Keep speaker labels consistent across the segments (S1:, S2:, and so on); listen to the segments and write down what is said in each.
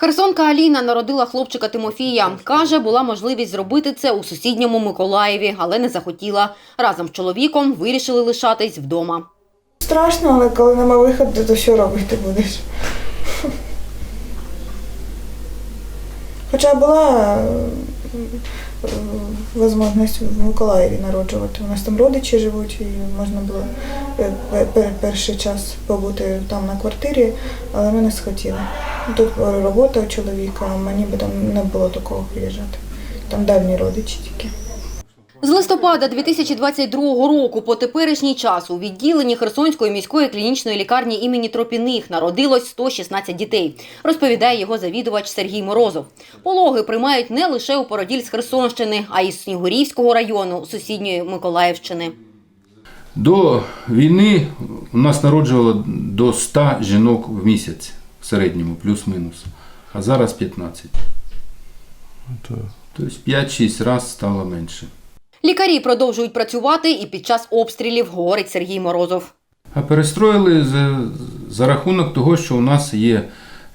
S1: Херсонка Аліна народила хлопчика Тимофія. Каже, була можливість зробити це у сусідньому Миколаєві, але не захотіла. Разом з чоловіком вирішили лишатись вдома.
S2: Страшно, але коли нема виходу, то що робити будеш? Хоча була е, е, в Миколаєві народжувати. У нас там родичі живуть, і можна було е, пе- пе- перший час побути там на квартирі, але ми не схотіли. Тут робота у чоловіка, мені би там не було такого приїжджати. Там дальні родичі тільки.
S1: З листопада 2022 року по теперішній час у відділенні Херсонської міської клінічної лікарні імені Тропіних народилось 116 дітей, розповідає його завідувач Сергій Морозов. Пологи приймають не лише у породіль з Херсонщини, а й з Снігурівського району сусідньої Миколаївщини.
S3: До війни у нас народжувало до 100 жінок в місяць в середньому, плюс-мінус. А зараз 15. Тобто 5-6 разів стало менше.
S1: Лікарі продовжують працювати і під час обстрілів, говорить Сергій Морозов.
S3: А перестроїли за, за рахунок того, що у нас є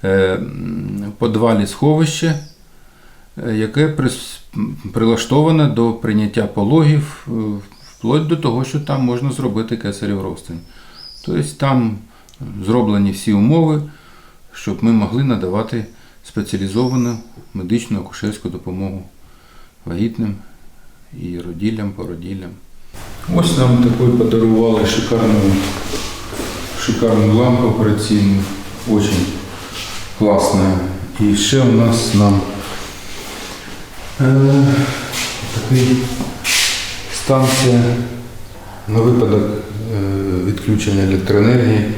S3: е, підвалі сховище, е, яке м, прилаштоване до прийняття пологів, е, вплоть до того, що там можна зробити кесарів розтин. Тобто там зроблені всі умови, щоб ми могли надавати спеціалізовану медичну акушерську допомогу вагітним і роділлям, породіллям. Ось нам такий подарували шикарну, шикарну лампу операційну, дуже класна. І ще у нас нам е, такий станція на випадок е, відключення електроенергії.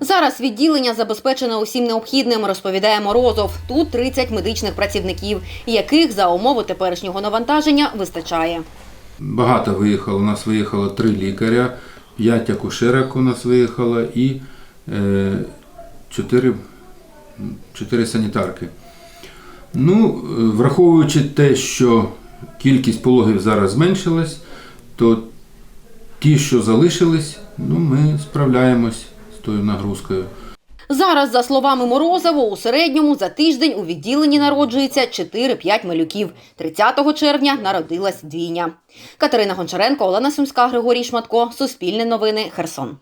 S1: Зараз відділення забезпечене усім необхідним, розповідає Морозов. Тут 30 медичних працівників, яких за умови теперішнього навантаження вистачає.
S3: Багато виїхало. У нас виїхало три лікаря, п'ять акушерок у нас виїхало і е, чотири, чотири санітарки. Ну, е, враховуючи те, що кількість пологів зараз зменшилась, то ті, що залишились, ну, ми справляємось тою нагрузкою.
S1: Зараз, за словами Морозова, у середньому за тиждень у відділенні народжується 4-5 малюків. 30 червня народилась двійня. Катерина Гончаренко, Олена Сумська, Григорій Шматко. Суспільне новини. Херсон.